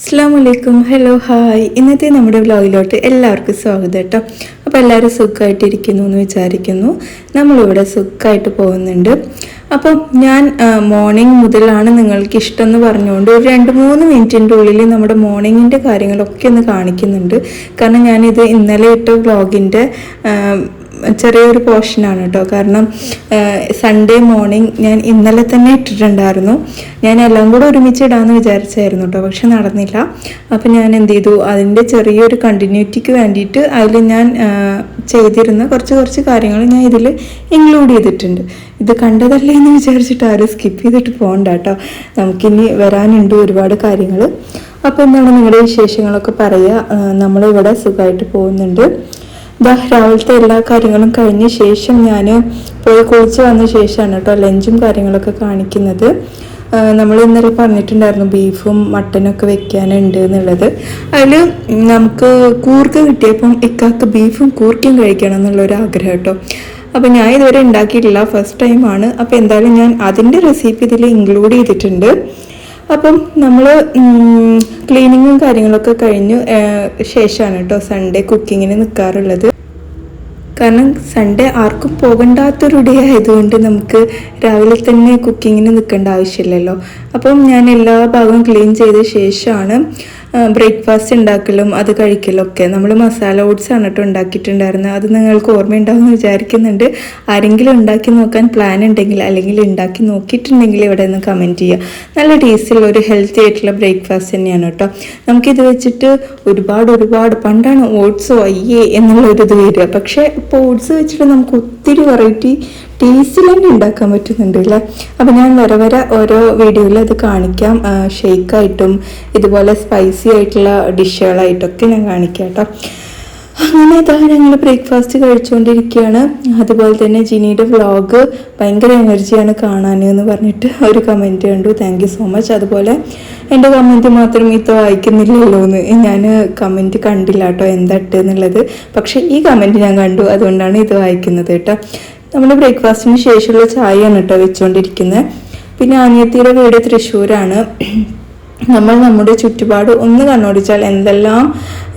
അസ്സാം hello hi ഇന്നത്തെ നമ്മുടെ വ്ലോഗിലോട്ട് എല്ലാവർക്കും സ്വാഗതം കേട്ടോ. അപ്പോൾ എല്ലാവരും സുഖമായിട്ടിരിക്കുന്നു എന്ന് വിചാരിക്കുന്നു. നമ്മളിവിടെ സുഖമായിട്ട് പോകുന്നുണ്ട്. അപ്പോൾ ഞാൻ മോർണിംഗ് മുതലാണ് നിങ്ങൾക്ക് ഇഷ്ടം എന്ന് പറഞ്ഞുകൊണ്ട് ഒരു രണ്ട് മൂന്ന് മിനിറ്റിന്റെ ഉള്ളിൽ നമ്മുടെ മോർണിംഗിന്റെ കാര്യങ്ങളൊക്കെ ഒന്ന് കാണിക്കുന്നുണ്ട്. കാരണം ഞാനിത് ഇന്നലെ ഇട്ട വ്ലോഗിന്റെ ചെറിയൊരു പോർഷനാണ് കേട്ടോ. കാരണം സൺഡേ മോർണിംഗ് ഞാൻ ഇന്നലെ തന്നെ ഇട്ടിട്ടുണ്ടായിരുന്നു. ഞാൻ എല്ലാം കൂടെ ഒരുമിച്ച് ഇടാമെന്ന് വിചാരിച്ചായിരുന്നു കേട്ടോ പക്ഷെ നടന്നില്ല. അപ്പം ഞാൻ എന്ത് ചെയ്തു? അതിന്റെ ചെറിയൊരു കണ്ടിന്യൂറ്റിക്ക് വേണ്ടിയിട്ട് അതിൽ ഞാൻ ചെയ്തിരുന്ന കുറച്ച് കുറച്ച് കാര്യങ്ങൾ ഞാൻ ഇതിൽ ഇൻക്ലൂഡ് ചെയ്തിട്ടുണ്ട്. ഇത് കണ്ടതല്ലേ എന്ന് വിചാരിച്ചിട്ട് ആരും സ്കിപ്പ് ചെയ്തിട്ട് പോകണ്ട കേട്ടോ. നമുക്കിനി വരാനുണ്ട് ഒരുപാട് കാര്യങ്ങൾ. അപ്പോൾ എന്താണ് നിങ്ങളുടെ വിശേഷങ്ങളൊക്കെ പറയുക? നമ്മളിവിടെ സുഖമായിട്ട് പോകുന്നുണ്ട്. രാവിലത്തെ എല്ലാ കാര്യങ്ങളും കഴിഞ്ഞ ശേഷം ഞാൻ പോയി കുളിച്ച് വന്ന ശേഷമാണ് കേട്ടോ ലഞ്ചും കാര്യങ്ങളൊക്കെ കാണിക്കുന്നത്. നമ്മൾ ഇന്നലെ പറഞ്ഞിട്ടുണ്ടായിരുന്നു ബീഫും മട്ടനൊക്കെ വെക്കാനുണ്ട് എന്നുള്ളത്. അതിൽ നമുക്ക് കൂർക്ക കിട്ടിയപ്പം ഇക്കാക്ക് ബീഫും കൂർക്കയും കഴിക്കണം എന്നുള്ളൊരു ആഗ്രഹം കേട്ടോ. അപ്പോൾ ഞാൻ ഇതുവരെ ഉണ്ടാക്കിയിട്ടില്ല ഫസ്റ്റ് ടൈമാണ് അപ്പോൾ എന്തായാലും ഞാൻ അതിന്റെ റെസിപ്പി ഇതിൽ ഇൻക്ലൂഡ് ചെയ്തിട്ടുണ്ട്. അപ്പം നമ്മൾ ക്ലീനിങ്ങും കാര്യങ്ങളൊക്കെ കഴിഞ്ഞു. ശേഷമാണ് കേട്ടോ സൺഡേ കുക്കിങ്ങിന് നിൽക്കാറുള്ളത് കാരണം സൺഡേ ആർക്കും പോകണ്ടാത്തൊരു ഡേ ആയതുകൊണ്ട് നമുക്ക് രാവിലെ തന്നെ കുക്കിങ്ങിന് നിൽക്കേണ്ട ആവശ്യമില്ലല്ലോ. അപ്പം ഞാൻ എല്ലാ ഭാഗവും ക്ലീൻ ചെയ്ത ശേഷമാണ് ബ്രേക്ക്ഫാസ്റ്റ് ഉണ്ടാക്കലും അത് കഴിക്കലും ഒക്കെ നമ്മൾ മസാല ഓട്സ് ആണ് കേട്ടോ ഉണ്ടാക്കിയിട്ടുണ്ടായിരുന്നത് അത് നിങ്ങൾക്ക് ഓർമ്മയുണ്ടാവുമെന്ന് വിചാരിക്കുന്നുണ്ട്. ആരെങ്കിലും ഉണ്ടാക്കി നോക്കാൻ പ്ലാൻ ഉണ്ടെങ്കിൽ അല്ലെങ്കിൽ ഉണ്ടാക്കി നോക്കിയിട്ടുണ്ടെങ്കിൽ ഇവിടെ നിന്ന് കമന്റ് ചെയ്യുക. നല്ല ടേസ്റ്റുള്ള ഒരു ഹെൽത്തി ആയിട്ടുള്ള ബ്രേക്ക്ഫാസ്റ്റ് തന്നെയാണ് കേട്ടോ. നമുക്കിത് വെച്ചിട്ട് ഒരുപാട് ഒരുപാട് പണ്ടാണ് ഓട്സോ അയ്യേ എന്നുള്ള ഒരു വരിക. പക്ഷേ ഇപ്പോൾ ഓട്സ് വെച്ചിട്ട് നമുക്ക് ഒത്തിരി വെറൈറ്റി ടേസ്റ്റിൽ തന്നെ ഉണ്ടാക്കാൻ പറ്റുന്നുണ്ട് അല്ലേ അപ്പം ഞാൻ വരെ വരെ ഓരോ വീഡിയോയിൽ അത് കാണിക്കാം. ഷെയ്ക്കായിട്ടും ഇതുപോലെ സ്പൈസി ആയിട്ടുള്ള ഡിഷുകളായിട്ടൊക്കെ ഞാൻ കാണിക്കാം കേട്ടോ അങ്ങനെ ഇതാ ഞങ്ങൾ ബ്രേക്ക്ഫാസ്റ്റ് കഴിച്ചുകൊണ്ടിരിക്കുകയാണ് അതുപോലെ തന്നെ ജിനിയുടെ വ്ളോഗ് ഭയങ്കര എനർജിയാണ് കാണാൻ എന്ന് പറഞ്ഞിട്ട് ഒരു കമന്റ് കണ്ടു. താങ്ക് സോ മച്ച് അതുപോലെ എന്റെ കമന്റ് മാത്രം ഇത്ത വായിക്കുന്നില്ലല്ലോ എന്ന് ഞാൻ കമന്റ് കണ്ടില്ല കേട്ടോ എന്തട്ട് എന്നുള്ളത്. പക്ഷേ ഈ കമന്റ് ഞാൻ കണ്ടു. അതുകൊണ്ടാണ് ഇത് വായിക്കുന്നത് കേട്ടോ. നമ്മൾ ബ്രേക്ക്ഫാസ്റ്റിന് ശേഷമുള്ള ചായയാണ് കേട്ടോ വെച്ചുകൊണ്ടിരിക്കുന്നത് പിന്നെ അനിയത്തിയുടെ വീട് തൃശ്ശൂരാണ്. നമ്മൾ നമ്മുടെ ചുറ്റുപാട് ഒന്ന് കണ്ണോടിച്ചാൽ എന്തെല്ലാം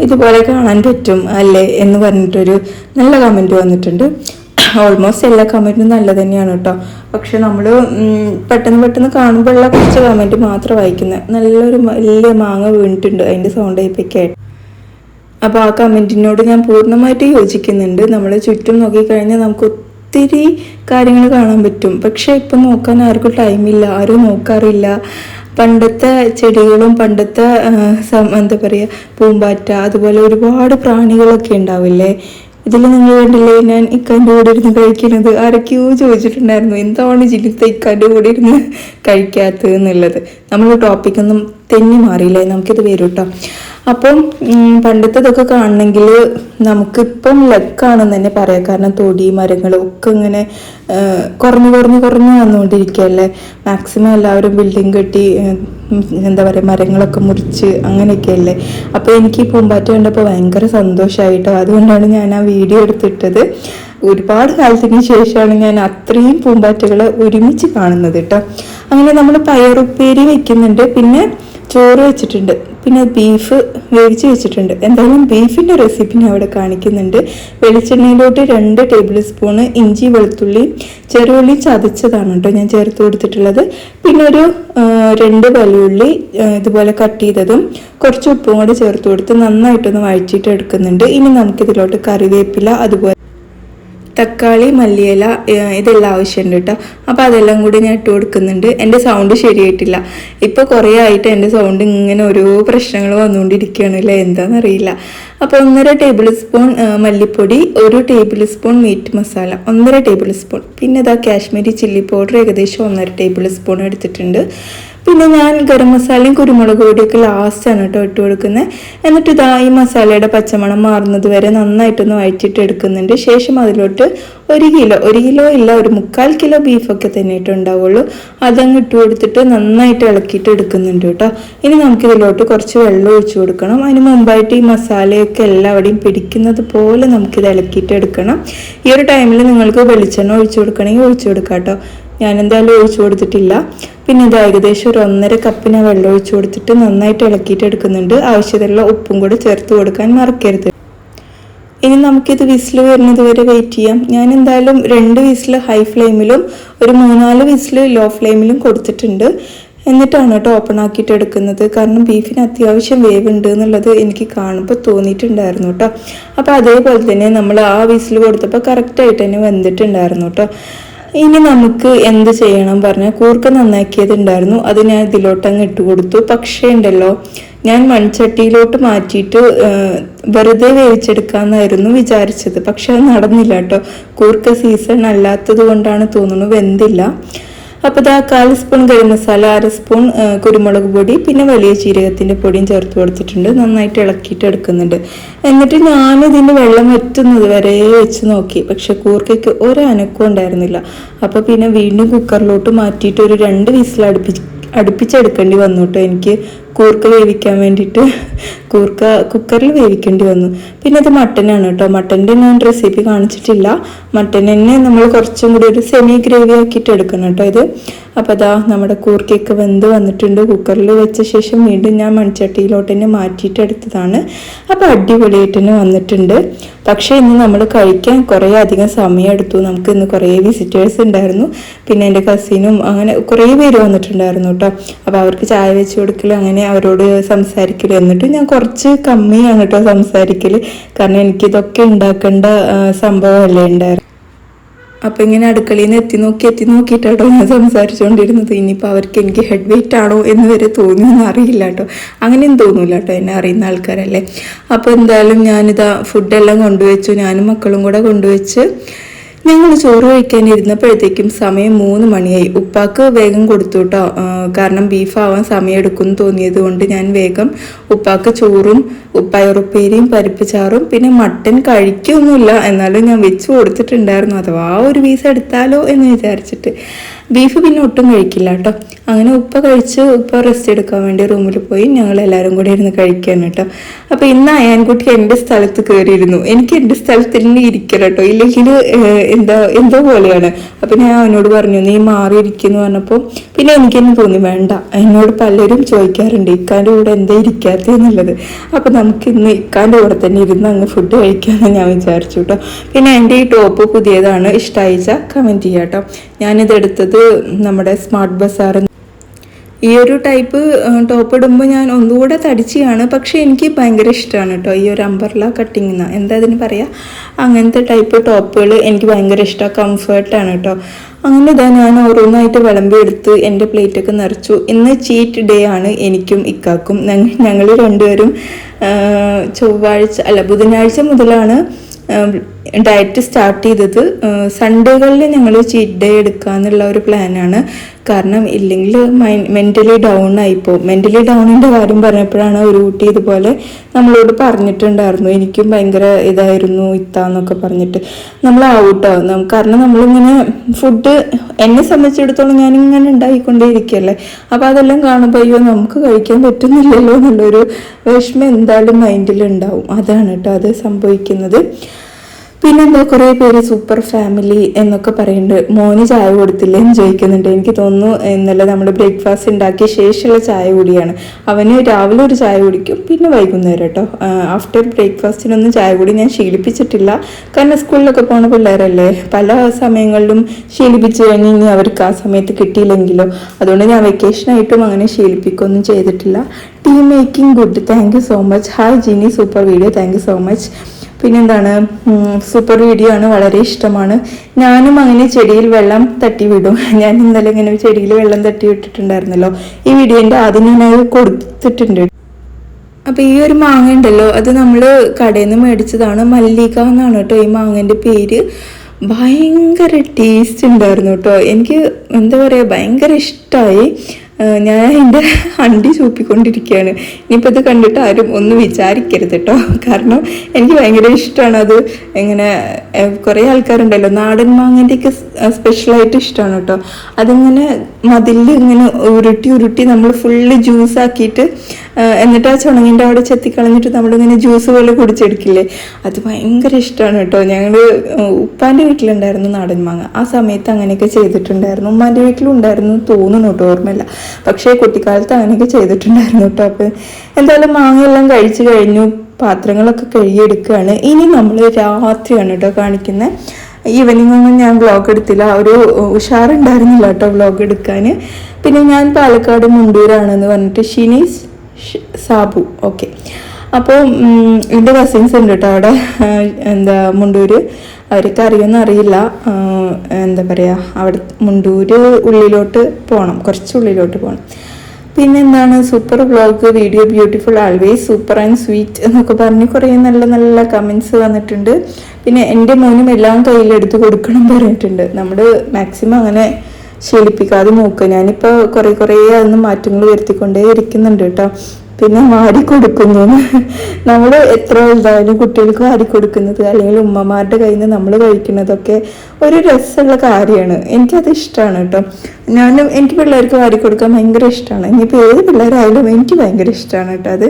ഇതുപോലെ കാണാൻ പറ്റും അല്ലേ എന്ന് പറഞ്ഞിട്ടൊരു നല്ല കമന്റ് വന്നിട്ടുണ്ട്. ഓൾമോസ്റ്റ് എല്ലാ കമന്റും നല്ല തന്നെയാണ് കേട്ടോ. പക്ഷെ നമ്മൾ പെട്ടെന്ന് പെട്ടെന്ന് കാണുമ്പോഴുള്ള കുറച്ച് കമന്റ് മാത്രം വായിക്കുന്നത് നല്ലൊരു വലിയ മാങ്ങ വീണിട്ടുണ്ട് അതിന്റെ സൗണ്ട് ആയിപ്പൊക്കെ അപ്പോൾ ആ കമന്റിനോട് ഞാൻ പൂർണമായിട്ട് യോജിക്കുന്നുണ്ട്. നമ്മൾ ചുറ്റും നോക്കിക്കഴിഞ്ഞാൽ നമുക്ക് ഒത്തിരി കാര്യങ്ങൾ കാണാൻ പറ്റും. പക്ഷേ ഇപ്പം നോക്കാൻ ആർക്കും ടൈമില്ല ആരും നോക്കാറില്ല. പണ്ടത്തെ ചെടികളും പണ്ടത്തെ എന്താ പറയുക പൂമ്പാറ്റ അതുപോലെ ഒരുപാട് പ്രാണികളൊക്കെ ഉണ്ടാവില്ലേ? ഇതിൽ നിങ്ങൾ കണ്ടില്ലേ ഞാൻ ഇക്കാന്റെ കൂടെ ഇരുന്ന് കഴിക്കുന്നത് ആരൊക്കെയോ ചോദിച്ചിട്ടുണ്ടായിരുന്നു എന്താണ് ജീവിതത്തെ ഇക്കാന്റെ കൂടെ ഇരുന്ന് കഴിക്കാത്തത് എന്നുള്ളത്? നമ്മൾ ടോപ്പിക്കൊന്നും തെന്നി മാറിയില്ലേ. നമുക്കിത് വരും കേട്ടോ അപ്പം പണ്ടത്തെ ഇതൊക്കെ കാണണമെങ്കിൽ നമുക്കിപ്പം ലക്കാണെന്ന് തന്നെ പറയാം. കാരണം തൊടി മരങ്ങളും ഒക്കെ ഇങ്ങനെ കുറഞ്ഞു കുറഞ്ഞു കുറഞ്ഞു വന്നുകൊണ്ടിരിക്കുകയല്ലേ? മാക്സിമം എല്ലാവരും ബിൽഡിംഗ് കെട്ടി എന്താ പറയുക മരങ്ങളൊക്കെ മുറിച്ച് അങ്ങനെയൊക്കെയല്ലേ? അപ്പോൾ എനിക്ക് ഈ പൂമ്പാറ്റ കണ്ടപ്പോൾ ഭയങ്കര സന്തോഷമായിട്ടോ അതുകൊണ്ടാണ് ഞാൻ ആ വീഡിയോ എടുത്തിട്ടത്. ഒരുപാട് കാലത്തിന് ശേഷമാണ് ഞാൻ അത്രയും പൂമ്പാറ്റകൾ ഒരുമിച്ച് കാണുന്നത് കേട്ടോ അങ്ങനെ നമ്മൾ പയറുപ്പേരി വെക്കുന്നുണ്ട്. പിന്നെ ചോറ് വെച്ചിട്ടുണ്ട്. പിന്നെ ബീഫ് വേവിച്ച് വെച്ചിട്ടുണ്ട്. എന്തായാലും ബീഫിന്റെ റെസിപ്പി ഞാൻ അവിടെ കാണിക്കുന്നുണ്ട്. വെളിച്ചെണ്ണയിലോട്ട് രണ്ട് ടേബിൾ സ്പൂണ് ഇഞ്ചി വെളുത്തുള്ളി ചെറുള്ളി ചതച്ചതാണ് കേട്ടോ ഞാൻ ചേർത്ത് കൊടുത്തിട്ടുള്ളത്. പിന്നെ ഒരു രണ്ട് വലിയുള്ളി ഇതുപോലെ കട്ട് ചെയ്തതും കുറച്ച് ഉപ്പും കൂടെ ചേർത്ത് കൊടുത്ത് നന്നായിട്ടൊന്ന് വഴറ്റിയിട്ട് എടുക്കുന്നുണ്ട് ഇനി നമുക്കിതിലോട്ട് കറിവേപ്പില അതുപോലെ തക്കാളി മല്ലിയില ഇതെല്ലാം ആവശ്യമുണ്ട് കേട്ടോ. അപ്പോൾ അതെല്ലാം കൂടി ഞാൻ ഇട്ട് കൊടുക്കുന്നുണ്ട്. എന്റെ സൗണ്ട് ശരിയായിട്ടില്ല. ഇപ്പോൾ കുറേ ആയിട്ട് എന്റെ സൗണ്ട് ഇങ്ങനെ ഓരോ പ്രശ്നങ്ങൾ വന്നുകൊണ്ടിരിക്കുകയാണ് അല്ലേ? എന്താണെന്നറിയില്ല അപ്പോൾ ഒന്നര ടേബിൾ സ്പൂൺ മല്ലിപ്പൊടി ഒരു ടേബിൾ സ്പൂൺ മീറ്റ് മസാല ഒന്നര ടേബിൾ സ്പൂൺ പിന്നെ ഇതാ കാശ്മീരി ചില്ലി പൗഡർ ഏകദേശം ഒന്നര ടേബിൾ സ്പൂൺ എടുത്തിട്ടുണ്ട്. പിന്നെ ഞാൻ ഗരം മസാലയും കുരുമുളക് പൊടിയൊക്കെ ലാസ്റ്റാണ് കേട്ടോ ഇട്ട് കൊടുക്കുന്നത്. എന്നിട്ട് ഇതാ ഈ മസാലയുടെ പച്ചമണം മാറുന്നത് വരെ നന്നായിട്ടൊന്ന് വഴിച്ചിട്ട് എടുക്കുന്നുണ്ട്. ശേഷം അതിലോട്ട് ഒരു കിലോ ഒരു കിലോ ഇല്ല ഒരു മുക്കാൽ കിലോ ബീഫൊക്കെ തന്നെ ഇട്ടുണ്ടാവുള്ളൂ അതങ്ങ് ഇട്ട് കൊടുത്തിട്ട് നന്നായിട്ട് ഇളക്കിയിട്ട് എടുക്കുന്നുണ്ട് കേട്ടോ. ഇനി നമുക്കിതിലോട്ട് കുറച്ച് വെള്ളം ഒഴിച്ചു കൊടുക്കണം. അതിന് മുമ്പായിട്ട് ഈ മസാലയൊക്കെ എല്ലാവിടെയും പിടിക്കുന്നത് പോലെ നമുക്കിത് ഇളക്കിയിട്ട് എടുക്കണം. ഈ ഒരു ടൈമിൽ നിങ്ങൾക്ക് വെളിച്ചെണ്ണ ഒഴിച്ചു കൊടുക്കണമെങ്കിൽ ഒഴിച്ചു കൊടുക്കാം കേട്ടോ. ഞാൻ എന്തായാലും ഒഴിച്ചു കൊടുത്തിട്ടില്ല. പിന്നെ ഇത് ഏകദേശം ഒരു ഒന്നര കപ്പിന് വെള്ളം ഒഴിച്ചു കൊടുത്തിട്ട് നന്നായിട്ട് ഇളക്കിയിട്ട് എടുക്കുന്നുണ്ട്. ആവശ്യത്തിലുള്ള ഉപ്പും കൂടെ ചേർത്ത് കൊടുക്കാൻ മറക്കരുത്. ഇനി നമുക്കിത് വിസിൽ വരുന്നത് വരെ വെയിറ്റ് ചെയ്യാം. ഞാൻ എന്തായാലും രണ്ട് വിസിൽ ഹൈ ഫ്ലെയിമിലും ഒരു മൂന്നാൽ വിസിൽ ലോ ഫ്ലെയിമിലും കൊടുത്തിട്ടുണ്ട്. എന്നിട്ടാണ് കേട്ടോ ഓപ്പൺ ആക്കിയിട്ട് എടുക്കുന്നത്. കാരണം ബീഫിന് അത്യാവശ്യം വേവ് ഉണ്ട് എന്നുള്ളത് എനിക്ക് കാണുമ്പോൾ തോന്നിയിട്ടുണ്ടായിരുന്നു കേട്ടോ. അപ്പോൾ അതേപോലെ തന്നെ നമ്മൾ ആ വിസിൽ കൊടുത്തപ്പോൾ കറക്റ്റായിട്ട് തന്നെ വെന്തിട്ടുണ്ടായിരുന്നു കേട്ടോ. ഇനി നമുക്ക് എന്ത് ചെയ്യണം പറഞ്ഞാൽ കൂർക്ക നന്നാക്കിയതുണ്ടായിരുന്നു. അത് ഞാൻ ഇതിലോട്ട് അങ്ങ് ഇട്ട് കൊടുത്തു. പക്ഷേ ഉണ്ടല്ലോ ഞാൻ മൺചട്ടിയിലോട്ട് മാറ്റിയിട്ട് വെറുതെ വേവിച്ചെടുക്കാമെന്നായിരുന്നു വിചാരിച്ചത്. പക്ഷെ അത് നടന്നില്ല കേട്ടോ. കൂർക്ക സീസൺ അല്ലാത്തത് കൊണ്ടാണ് തോന്നുന്നു വെന്തില്ല. അപ്പോൾ ഇതാ കാൽ സ്പൂൺ ഗരം മസാല അര സ്പൂൺ കുരുമുളക് പൊടി പിന്നെ വലിയ ജീരകത്തിന്റെ പൊടിയും ചേർത്ത് കൊടുത്തിട്ടുണ്ട്. നന്നായിട്ട് ഇളക്കിയിട്ട് എടുക്കുന്നുണ്ട് എന്നിട്ട് ഞാൻ വെള്ളം വറ്റുന്നത് വരെ വെച്ച് നോക്കി. പക്ഷെ കൂർക്കയ്ക്ക് ഒരനക്കവും ഉണ്ടായിരുന്നില്ല. അപ്പോൾ പിന്നെ വീണ്ടും കുക്കറിലോട്ട് മാറ്റിയിട്ട് ഒരു രണ്ട് വിസിൽ അടുപ്പിച്ച് അടുപ്പിച്ചെടുക്കേണ്ടി വന്നു കേട്ടോ എനിക്ക് കൂർക്ക വേവിക്കാൻ വേണ്ടിയിട്ട് കൂർക്ക കുക്കറിൽ വേവിക്കേണ്ടി വന്നു. പിന്നെ അത് മട്ടനാണ് കേട്ടോ. മട്ടന്റെ ഞാൻ റെസിപ്പി കാണിച്ചിട്ടില്ല. മട്ടൻ തന്നെ നമ്മൾ കുറച്ചും കൂടി ഒരു സെമി ഗ്രേവി ആക്കിയിട്ട് എടുക്കണം കേട്ടോ ഇത്. അപ്പോൾ അതാ നമ്മുടെ കൂർക്കയൊക്കെ വെന്ത് വന്നിട്ടുണ്ട്. കുക്കറിൽ വെച്ച ശേഷം വീണ്ടും ഞാൻ മൺചട്ടിയിലോട്ട് തന്നെ മാറ്റിയിട്ട് എടുത്തതാണ്. അപ്പോൾ അടിപൊളിയായിട്ട് തന്നെ വന്നിട്ടുണ്ട്. പക്ഷേ ഇന്ന് നമ്മൾ കഴിക്കാൻ കുറേ അധികം സമയം എടുത്തു. നമുക്ക് ഇന്ന് കുറേ വിസിറ്റേഴ്സ് ഉണ്ടായിരുന്നു. പിന്നെ എന്റെ കസിനും അങ്ങനെ കുറേ പേര് വന്നിട്ടുണ്ടായിരുന്നു കേട്ടോ. അപ്പോൾ അവർക്ക് ചായ വെച്ച് കൊടുക്കൽ അങ്ങനെ അവരോട് സംസാരിക്കൽ എന്നിട്ട് ഞാൻ കുറച്ച് കമ്മിയാണ് കേട്ടോ സംസാരിക്കൽ കാരണം എനിക്കിതൊക്കെ ഉണ്ടാക്കേണ്ട സംഭവമല്ലേ ഉണ്ടായിരുന്നു. അപ്പം ഇങ്ങനെ അടുക്കളയിൽ നിന്ന് എത്തി നോക്കി എത്തി നോക്കിയിട്ടാട്ടോ ഞാൻ സംസാരിച്ചുകൊണ്ടിരുന്നത് ഇനിയിപ്പോൾ അവർക്ക് എനിക്ക് ഹെഡ് വെയിറ്റ് ആണോ എന്ന് വരെ തോന്നിയെന്ന് അറിയില്ല കേട്ടോ അങ്ങനെയും തോന്നൂല കേട്ടോ എന്നെ അറിയുന്ന ആൾക്കാരല്ലേ. അപ്പോൾ എന്തായാലും ഞാനിതാ ഫുഡെല്ലാം കൊണ്ടുവച്ചു. ഞാനും മക്കളും കൂടെ കൊണ്ടുവച്ച് ഞങ്ങൾ ചോറ് കഴിക്കാൻ ഇരുന്നപ്പോഴത്തേക്കും സമയം മൂന്ന് മണിയായി. ഉപ്പാക്ക് വേഗം കൊടുത്തു കേട്ടോ കാരണം ബീഫാവാൻ ആവാൻ സമയം എടുക്കുമെന്ന് തോന്നിയത് കൊണ്ട് ഞാൻ വേഗം ഉപ്പാക്ക് ചോറും പയറുപ്പേരിയും പരിപ്പ് ചാറും പിന്നെ മട്ടൻ കഴിക്കൊന്നുമില്ല എന്നാലും ഞാൻ വെച്ച് കൊടുത്തിട്ടുണ്ടായിരുന്നു. അഥവാ ഒരു പീസ് എടുത്താലോ എന്ന് വിചാരിച്ചിട്ട്. ബീഫ് പിന്നെ ഒട്ടും കഴിക്കില്ല കേട്ടോ. അങ്ങനെ ഉപ്പ കഴിച്ച് ഉപ്പ റെസ്റ്റ് എടുക്കാൻ വേണ്ടി റൂമിൽ പോയി ഞങ്ങൾ എല്ലാവരും കൂടി ഇരുന്ന് കഴിക്കാൻ കേട്ടോ. അപ്പോൾ ഇന്ന് അയാൻകുട്ടി എന്റെ സ്ഥലത്ത് കയറിയിരുന്നു എനിക്ക് എന്റെ സ്ഥലത്ത് തന്നെ ഇരിക്കണം കേട്ടോ. ഇല്ലെങ്കിൽ എന്താ എന്തോ പോലെയാണ്. അപ്പം ഞാൻ അവനോട് പറഞ്ഞു നീ മാറിയിരിക്കുന്നു പറഞ്ഞപ്പോൾ പിന്നെ എനിക്കെന്നെ തോന്നി വേണ്ട എന്നോട് പലരും ചോദിക്കാറുണ്ട് ഇക്കാന്റെ കൂടെ എന്താ ഇരിക്കാത്തതെന്നുള്ളത് അപ്പം നമുക്ക് ഇന്ന് ഇക്കാന്റെ കൂടെ തന്നെ ഇരുന്ന് അങ്ങ് ഫുഡ് കഴിക്കാമെന്ന് ഞാൻ വിചാരിച്ചു കേട്ടോ. പിന്നെ എന്റെ ഈ ടോപ്പ് പുതിയതാണ്. ഇഷ്ടമായിച്ച കമന്റ് ചെയ്യാം കേട്ടോ. നമ്മുടെ സ്മാർട്ട് ബസാർ ഈ ഒരു ടൈപ്പ് ടോപ്പ് ഇടുമ്പോൾ ഞാൻ ഒന്നുകൂടെ തടിച്ചാണ്. പക്ഷേ എനിക്ക് ഭയങ്കര ഇഷ്ടമാണ് കേട്ടോ ഈ ഒരു അമ്പർല കട്ടിങ് എന്താ അതിന് പറയുക അങ്ങനത്തെ ടൈപ്പ് ടോപ്പുകൾ എനിക്ക് ഭയങ്കര ഇഷ്ടമാണ് കംഫേർട്ടാണ് കേട്ടോ അങ്ങനെ ഇതാ ഞാൻ ഓരോന്നായിട്ട് വിളമ്പി എടുത്ത് എന്റെ പ്ലേറ്റൊക്കെ നിറച്ചു. ഇന്ന് ചീറ്റ് ഡേ ആണ് എനിക്കും ഇക്കാക്കും. ഞങ്ങൾ രണ്ടുപേരും ചൊവ്വാഴ്ച അല്ല ബുധനാഴ്ച മുതലാണ് ഡയറ്റ് സ്റ്റാർട്ട് ചെയ്തത് സൺഡേകളിൽ ഞങ്ങൾ ചീറ്റ് ഡേ എടുക്കുക എന്നുള്ള ഒരു പ്ലാനാണ് കാരണം ഇല്ലെങ്കിൽ മെന്റലി ഡൗൺ ആയിപ്പോവും. മെന്റലി ഡൗണിന്റെ കാര്യം പറഞ്ഞപ്പോഴാണ് ഒരു കുട്ടി ഇതുപോലെ നമ്മളോട് പറഞ്ഞിട്ടുണ്ടായിരുന്നു. എനിക്കും ഭയങ്കര ഇതായിരുന്നു ഇത്താന്നൊക്കെ പറഞ്ഞിട്ട്. നമ്മൾ ഔട്ടോ കാരണം നമ്മളിങ്ങനെ ഫുഡ് എന്നെ സംബന്ധിച്ചിടത്തോളം ഞാനിങ്ങനെ ഉണ്ടായിക്കൊണ്ടേ ഇരിക്കുകയല്ലേ അപ്പോൾ അതെല്ലാം കാണുമ്പോൾ അയ്യോ നമുക്ക് കഴിക്കാൻ പറ്റുന്നില്ലല്ലോ എന്നുള്ളൊരു വിഷമം എന്തായാലും മൈൻഡിൽ ഉണ്ടാവും. അതാണ് കേട്ടോ അത് സംഭവിക്കുന്നത്. പിന്നെന്താ കുറേ പേര് സൂപ്പർ ഫാമിലി എന്നൊക്കെ പറയുന്നുണ്ട് മോന് ചായ കൊടുത്തില്ലേ എന്ന് ചോദിക്കുന്നുണ്ട്. എനിക്ക് തോന്നുന്നു ഇന്നലെ നമ്മൾ ബ്രേക്ക്ഫാസ്റ്റ് ഉണ്ടാക്കിയ ശേഷമുള്ള ചായ കൂടിയാണ്. അവന് രാവിലെ ഒരു ചായ കുടിക്കും പിന്നെ വൈകുന്നേരം കേട്ടോ ആഫ്റ്റർ ബ്രേക്ക്ഫാസ്റ്റിനൊന്നും ചായ കൂടി ഞാൻ ശീലിപ്പിച്ചിട്ടില്ല. കാരണം സ്കൂളിലൊക്കെ പോണ പിള്ളേരല്ലേ പല സമയങ്ങളിലും ശീലിപ്പിച്ച് കഴിഞ്ഞ് ഇനി അവർക്ക് ആ സമയത്ത് കിട്ടിയില്ലെങ്കിലോ. അതുകൊണ്ട് ഞാൻ വെക്കേഷനായിട്ടും അങ്ങനെ ശീലിപ്പിക്കുകയൊന്നും ചെയ്തിട്ടില്ല. Team making good thank you so much hi Jini super video thank you so much പിന്നെന്താണ് സൂപ്പർ വീഡിയോ ആണ് വളരെ ഇഷ്ടമാണ്. ഞാനും അങ്ങനെ ചെടിയിൽ വെള്ളം തട്ടി വിടും ഞാൻ ഇന്നലെ ഇങ്ങനെ ചെടിയിൽ വെള്ളം തട്ടി വിട്ടിട്ടുണ്ടായിരുന്നല്ലോ ഈ വീഡിയോന്റെ ആദ്യം ഞാൻ കൊടുത്തിട്ടുണ്ട്. അപ്പോൾ ഈ ഒരു മാങ്ങ ഉണ്ടല്ലോ അത് നമ്മൾ കടയിൽ നിന്ന് മേടിച്ചതാണ് മല്ലിക എന്നാണ് കേട്ടോ ഈ മാങ്ങന്റെ പേര്. ഭയങ്കര ടേസ്റ്റ് ഉണ്ടായിരുന്നു കേട്ടോ. എനിക്ക് എന്താ പറയുക ഭയങ്കര ഇഷ്ടമായി ഞാൻ എന്റെ അണ്ടി ചൂപ്പിക്കൊണ്ടിരിക്കുകയാണ്. ഇനിയിപ്പോൾ ഇത് കണ്ടിട്ട് ആരും ഒന്നും വിചാരിക്കരുത് കേട്ടോ കാരണം എനിക്ക് ഭയങ്കര ഇഷ്ടമാണ് അത്. ഇങ്ങനെ കുറേ ആൾക്കാരുണ്ടല്ലോ. നാടൻ മാങ്ങന്റെയൊക്കെ സ്പെഷ്യലായിട്ട് ഇഷ്ടമാണ് കേട്ടോ അതിങ്ങനെ മതിലിൽ ഇങ്ങനെ ഉരുട്ടി ഉരുട്ടി നമ്മൾ ഫുള്ള് ജ്യൂസ് ആക്കിയിട്ട് എന്നിട്ട് ആ ചുണങ്ങിന്റെ അവിടെ ചെത്തിക്കളഞ്ഞിട്ട് നമ്മളിങ്ങനെ ജ്യൂസ് പോലെ കുടിച്ചെടുക്കില്ലേ? അത് ഭയങ്കര ഇഷ്ടമാണ് കേട്ടോ ഞങ്ങൾ ഉപ്പാന്റെ വീട്ടിലുണ്ടായിരുന്നു നാടൻ മാങ്ങ. ആ സമയത്ത് അങ്ങനെയൊക്കെ ചെയ്തിട്ടുണ്ടായിരുന്നു. ഉമ്മാന്റെ വീട്ടിലുണ്ടായിരുന്നു തോന്നുന്നു കേട്ടോ ഓർമ്മയില്ല. പക്ഷേ കുട്ടിക്കാലത്ത് അങ്ങനെയൊക്കെ ചെയ്തിട്ടുണ്ടായിരുന്നു കേട്ടോ. അപ്പോൾ എന്തായാലും മാങ്ങയെല്ലാം കഴിച്ചു കഴിഞ്ഞു പാത്രങ്ങളൊക്കെ കഴുകിയെടുക്കുകയാണ്. ഇനി നമ്മൾ രാത്രിയാണ് കേട്ടോ കാണിക്കുന്നത് ഈവനിങ് ഒന്നും ഞാൻ വ്ളോഗ് എടുത്തില്ല. ഒരു ഉഷാറുണ്ടായിരുന്നില്ല കേട്ടോ വ്ളോഗ് എടുക്കാൻ പിന്നെ ഞാൻ പാലക്കാട് മുണ്ടൂരാണെന്ന് പറഞ്ഞിട്ട് ഷിനീസ് സാബു. ഓക്കെ. അപ്പോൾ എന്റെ കസിൻസ് ഉണ്ട് കേട്ടോ അവിടെ. എന്താ മുണ്ടൂര്. അവർക്ക് അറിയുമെന്ന് അറിയില്ല എന്താ പറയുക അവിടെ മുണ്ടൂര് ഉള്ളിലോട്ട് പോകണം കുറച്ച് ഉള്ളിലോട്ട് പോകണം പിന്നെ എന്താണ് super blog video beautiful always super and sweet എന്നൊക്കെ പറഞ്ഞ് കുറേ നല്ല നല്ല കമൻസ് വന്നിട്ടുണ്ട്. പിന്നെ എന്റെ മോനും എല്ലാം കയ്യിലെടുത്ത് കൊടുക്കണം പറഞ്ഞിട്ടുണ്ട്. നമ്മൾ മാക്സിമം അങ്ങനെ ശീലിപ്പിക്കാതെ നോക്കുക ഞാനിപ്പോൾ കുറേ കുറേ അതിന് മാറ്റങ്ങൾ വരുത്തിക്കൊണ്ടേ ഇരിക്കുന്നുണ്ട് കേട്ടോ പിന്നെ വാരി കൊടുക്കുന്നു നമ്മൾ എത്ര വലുതായാലും കുട്ടികൾക്ക് വാരി കൊടുക്കുന്നത് അല്ലെങ്കിൽ ഉമ്മമാരുടെ കയ്യിൽ നിന്ന് നമ്മൾ കഴിക്കുന്നതൊക്കെ ഒരു രസമുള്ള കാര്യമാണ്. എനിക്കത് ഇഷ്ടമാണ് കേട്ടോ. ഞാനും എനിക്ക് പിള്ളേർക്ക് വാരി കൊടുക്കാൻ ഭയങ്കര ഇഷ്ടമാണ് ഇനിയിപ്പോൾ ഏത് പിള്ളേരായാലും എനിക്ക് ഭയങ്കര ഇഷ്ടമാണ് കേട്ടോ അത്.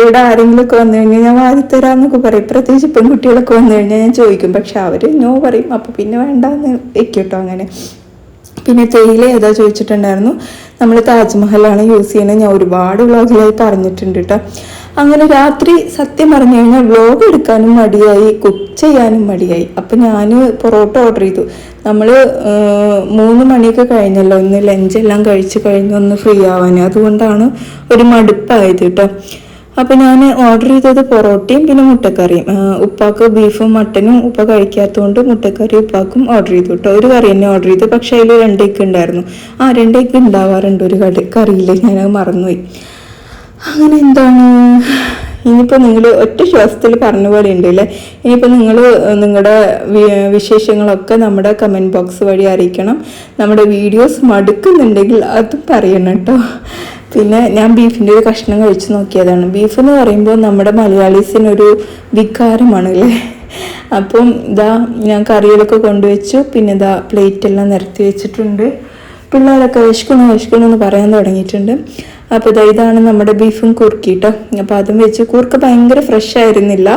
ഇവിടെ ആരെങ്കിലുമൊക്കെ വന്നു കഴിഞ്ഞാൽ ഞാൻ വാരിത്തരാന്നൊക്കെ പറയും. പ്രത്യേകിച്ച് പെൺകുട്ടികളൊക്കെ വന്നു കഴിഞ്ഞാൽ ഞാൻ ചോദിക്കും. പക്ഷെ അവർ നോ പറയും. അപ്പോൾ പിന്നെ വേണ്ടാന്ന് വെക്കും കേട്ടോ അങ്ങനെ. പിന്നെ തേയില ഏതാ ചോദിച്ചിട്ടുണ്ടായിരുന്നു? നമ്മൾ താജ്മഹലാണ് യൂസ് ചെയ്യുന്നത്. ഞാൻ ഒരുപാട് വ്ളോഗിലായി പറഞ്ഞിട്ടുണ്ട് കേട്ടോ അങ്ങനെ രാത്രി സത്യം പറഞ്ഞു കഴിഞ്ഞാൽ വ്ളോഗ് എടുക്കാനും മടിയായി കുക്ക് ചെയ്യാനും മടിയായി. അപ്പം ഞാൻ പൊറോട്ട ഓർഡർ ചെയ്തു. നമ്മൾ മൂന്ന് മണിയൊക്കെ കഴിഞ്ഞല്ലോ. ഒന്ന് ലഞ്ചെല്ലാം കഴിച്ച് കഴിഞ്ഞ് ഒന്ന് ഫ്രീ ആവാൻ അതുകൊണ്ടാണ് ഒരു മടുപ്പായത് കേട്ടോ അപ്പോൾ ഞാൻ ഓർഡർ ചെയ്തത് പൊറോട്ടയും പിന്നെ മുട്ടക്കറിയും. ഉപ്പാക്ക് ബീഫും മട്ടനും ഉപ്പ കഴിക്കാത്തതുകൊണ്ട് മുട്ടക്കറി ഉപ്പാക്കും ഓർഡർ ചെയ്തു കേട്ടോ ഒരു കറി തന്നെ ഓർഡർ ചെയ്തു. പക്ഷേ അതിൽ രണ്ടേക്ക് ഉണ്ടായിരുന്നു. ആ രണ്ടേക്ക് ഉണ്ടാവാറുണ്ട്. ഒരു കടി കറിയിൽ ഞാനത് മറന്നുപോയി. അങ്ങനെ എന്താണ്? ഇനിയിപ്പോൾ നിങ്ങൾ ഒറ്റ ശ്വാസത്തിൽ പറഞ്ഞ പോലെ ഉണ്ട് അല്ലേ ഇനിയിപ്പോൾ നിങ്ങൾ നിങ്ങളുടെ വിശേഷങ്ങളൊക്കെ നമ്മുടെ കമന്റ് ബോക്സ് വഴി അറിയിക്കണം. നമ്മുടെ വീഡിയോസ് മടുക്കുന്നുണ്ടെങ്കിൽ അതും പറയണം കേട്ടോ പിന്നെ ഞാൻ ബീഫിന്റെ ഒരു കഷ്ണം കഴിച്ച് നോക്കിയതാണ്. ബീഫ് എന്ന് പറയുമ്പോൾ നമ്മുടെ മലയാളീസിനൊരു വികാരമാണ് അല്ലേ അപ്പം ഇതാ ഞാൻ കറികളൊക്കെ കൊണ്ടുവച്ചു. പിന്നെ ഇതാ പ്ലേറ്റെല്ലാം നിരത്തി വെച്ചിട്ടുണ്ട്. പിള്ളേരൊക്കെ വിശക്കണു വിശക്കണു എന്ന് പറയാൻ തുടങ്ങിയിട്ടുണ്ട്. അപ്പോൾ ഇതാ ഇതാണ് നമ്മുടെ ബീഫും കുറുക്കിട്ടോ അപ്പോൾ അതും വെച്ച് കുറുക്ക് ഭയങ്കര ഫ്രഷ് ആയിരുന്നില്ല.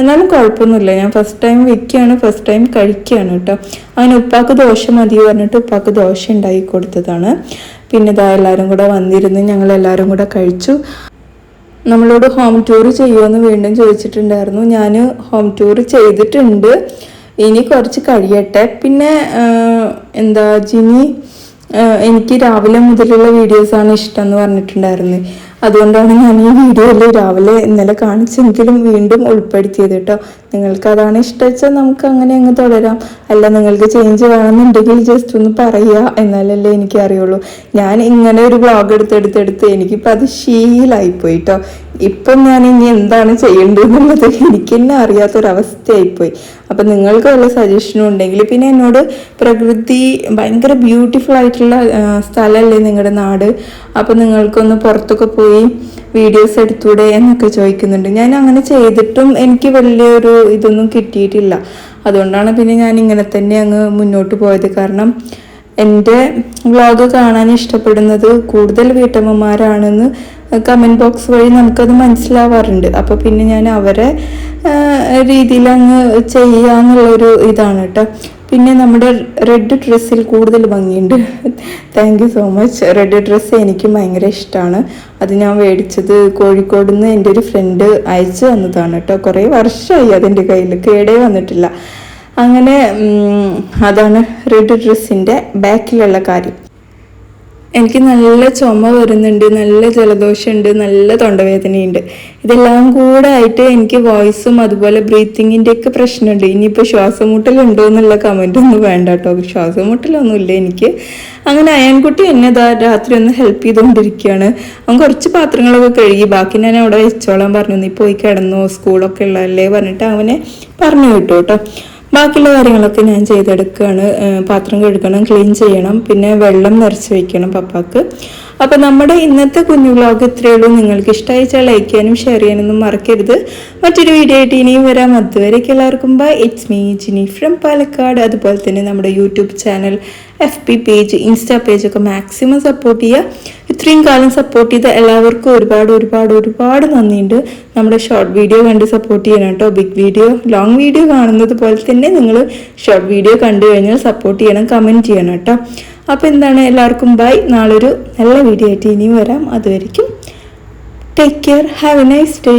എന്നാലും കുഴപ്പമൊന്നുമില്ല. ഞാൻ ഫസ്റ്റ് ടൈം വെക്കുകയാണ് ഫസ്റ്റ് ടൈം കഴിക്കുകയാണ് കേട്ടോ അങ്ങനെ ഉപ്പാക്ക് ദോശ മതി പറഞ്ഞിട്ട് ഉപ്പാക്ക് ദോശ ഉണ്ടാക്കി കൊടുത്തതാണ്. പിന്നെ ഇതാ എല്ലാവരും കൂടെ വന്നിരുന്ന് ഞങ്ങൾ എല്ലാവരും കൂടെ കഴിച്ചു. നമ്മളോട് ഹോം ടൂർ ചെയ്യുമെന്ന് വീണ്ടും ചോദിച്ചിട്ടുണ്ടായിരുന്നു. ഞാൻ ഹോം ടൂർ ചെയ്തിട്ടുണ്ട്. ഇനി കുറച്ച് കഴിയട്ടെ. പിന്നെ എന്താ ജിനി എനിക്ക് രാവിലെ മുതലുള്ള വീഡിയോസാണ് ഇഷ്ടം എന്ന് പറഞ്ഞിട്ടുണ്ടായിരുന്നത് അതുകൊണ്ടാണ് ഞാൻ ഈ വീഡിയോയിൽ രാവിലെ ഇന്നലെ കാണിച്ചെങ്കിലും വീണ്ടും ഉൾപ്പെടുത്തിയത് കേട്ടോ നിങ്ങൾക്ക് അതാണ് ഇഷ്ടം വെച്ചാൽ നമുക്ക് അങ്ങനെ അങ്ങ് തുടരാം. അല്ല നിങ്ങൾക്ക് ചേഞ്ച് വേണമെന്നുണ്ടെങ്കിൽ ജസ്റ്റ് ഒന്ന് പറയുക എന്നാലല്ലേ എനിക്ക് അറിയുള്ളൂ ഞാൻ ഇങ്ങനെ ഒരു ബ്ലോഗ് എടുത്തെടുത്തെടുത്ത് എനിക്കിപ്പോൾ അത് ശീലായിപ്പോയി കേട്ടോ ഇപ്പം ഞാൻ ഇനി എന്താണ് ചെയ്യേണ്ടതെന്നുള്ളത് എനിക്ക് തന്നെ അറിയാത്തൊരവസ്ഥയായിപ്പോയി. അപ്പം നിങ്ങൾക്കുള്ള സജഷനും ഉണ്ടെങ്കിൽ പിന്നെ എന്നോട് പ്രകൃതി ഭയങ്കര ബ്യൂട്ടിഫുൾ ആയിട്ടുള്ള സ്ഥലമല്ലേ നിങ്ങളുടെ നാട്? അപ്പം നിങ്ങൾക്കൊന്ന് പുറത്തൊക്കെ പോയി വീഡിയോസ് എടുത്തൂടെ എന്നൊക്കെ ചോദിക്കുന്നുണ്ട്. ഞാൻ അങ്ങനെ ചെയ്തിട്ടും എനിക്ക് വലിയൊരു ഇതൊന്നും കിട്ടിയിട്ടില്ല. അതുകൊണ്ടാണ് പിന്നെ ഞാൻ ഇങ്ങനെ തന്നെ അങ്ങ് മുന്നോട്ട് പോയത്. കാരണം എന്റെ വ്ളോഗ് കാണാൻ ഇഷ്ടപ്പെടുന്നത് കൂടുതൽ വീട്ടമ്മമാരാണെന്ന് കമന്റ് ബോക്സ് വഴി നമുക്കത് മനസ്സിലാവാറുണ്ട്. അപ്പോൾ പിന്നെ ഞാൻ അവരെ രീതിയിൽ അങ്ങ് ചെയ്യാന്നുള്ളൊരു ഇതാണ് കേട്ടോ പിന്നെ നമ്മുടെ റെഡ് ഡ്രസ്സിൽ കൂടുതൽ ഭംഗിയുണ്ട്. Thank you so much red dress എനിക്ക് ഭയങ്കര ഇഷ്ടമാണ് അത് ഞാൻ മേടിച്ചത് കോഴിക്കോട് നിന്ന് എന്റെ ഒരു ഫ്രണ്ട് അയച്ചു തന്നതാണ് കേട്ടോ കുറേ വർഷമായി അതെന്റെ കയ്യിൽ കേടേ വന്നിട്ടില്ല. അങ്ങനെ അതാണ് റെഡ് ഡ്രസ്സിന്റെ ബാക്കിലുള്ള കാര്യം. എനിക്ക് നല്ല ചുമ വരുന്നുണ്ട് നല്ല ജലദോഷമുണ്ട് നല്ല തൊണ്ടവേദനയുണ്ട്. ഇതെല്ലാം കൂടെ ആയിട്ട് എനിക്ക് വോയിസും അതുപോലെ ബ്രീത്തിങ്ങിന്റെ ഒക്കെ പ്രശ്നമുണ്ട്. ഇനിയിപ്പോൾ ശ്വാസം മുട്ടലുണ്ടോ എന്നുള്ള കമന്റ് ഒന്നും വേണ്ട കേട്ടോ. ശ്വാസം മുട്ടലൊന്നുമില്ല എനിക്ക്. അങ്ങനെ അയൻകുട്ടി എന്നെ രാത്രി ഒന്ന് ഹെൽപ്പ് ചെയ്തുകൊണ്ടിരിക്കുകയാണ്. അവൻ കുറച്ച് പാത്രങ്ങളൊക്കെ കഴുകി ബാക്കി ഞാൻ അവിടെ വെച്ചോളാൻ പറഞ്ഞു. നീ പോയി കിടന്നു സ്കൂളൊക്കെ ഉള്ളതല്ലേ പറഞ്ഞിട്ട് അവനെ പറഞ്ഞു വിട്ടു കേട്ടോ. ബാക്കിയുള്ള കാര്യങ്ങളൊക്കെ ഞാൻ ചെയ്തെടുക്കുകയാണ് പാത്രം കഴുകണം ക്ലീൻ ചെയ്യണം പിന്നെ വെള്ളം നിറച്ച് വയ്ക്കണം പപ്പാക്ക്. അപ്പോൾ നമ്മുടെ ഇന്നത്തെ കുഞ്ഞു വ്ലോഗ് ഇത്രയേ ഉള്ളൂ. നിങ്ങൾക്ക് ഇഷ്ടമായിച്ചാൽ ലൈക്ക് ചെയ്യാനും ഷെയർ ചെയ്യാനൊന്നും മറക്കരുത്. മറ്റൊരു വീഡിയോ ആയിട്ട് ഇനിയും വരാം. അതുവരേക്ക് എല്ലാവർക്കും bye it's me Jini from Palakkad. അതുപോലെ തന്നെ നമ്മുടെ YouTube channel F P page insta page ഒക്കെ മാക്സിമം സപ്പോർട്ട് ചെയ്യുക. ഇത്രയും കാലം സപ്പോർട്ട് ചെയ്ത എല്ലാവർക്കും ഒരുപാട് ഒരുപാട് ഒരുപാട് നന്ദിയുണ്ട്. നമ്മുടെ ഷോർട്ട് വീഡിയോ കണ്ട് സപ്പോർട്ട് ചെയ്യണം കേട്ടോ. ബിഗ് വീഡിയോ ലോങ് വീഡിയോ കാണുന്നത് പോലെ തന്നെ നിങ്ങൾ ഷോർട്ട് വീഡിയോ കണ്ടു കഴിഞ്ഞാൽ സപ്പോർട്ട് ചെയ്യണം കമന്റ് ചെയ്യണം കേട്ടോ. അപ്പോൾ എന്താണ് എല്ലാവർക്കും ബൈ നാളെ ഒരു നല്ല വീഡിയോ ആയിട്ട് ഇനിയും വരാം. അതുവരെയും take care have a nice day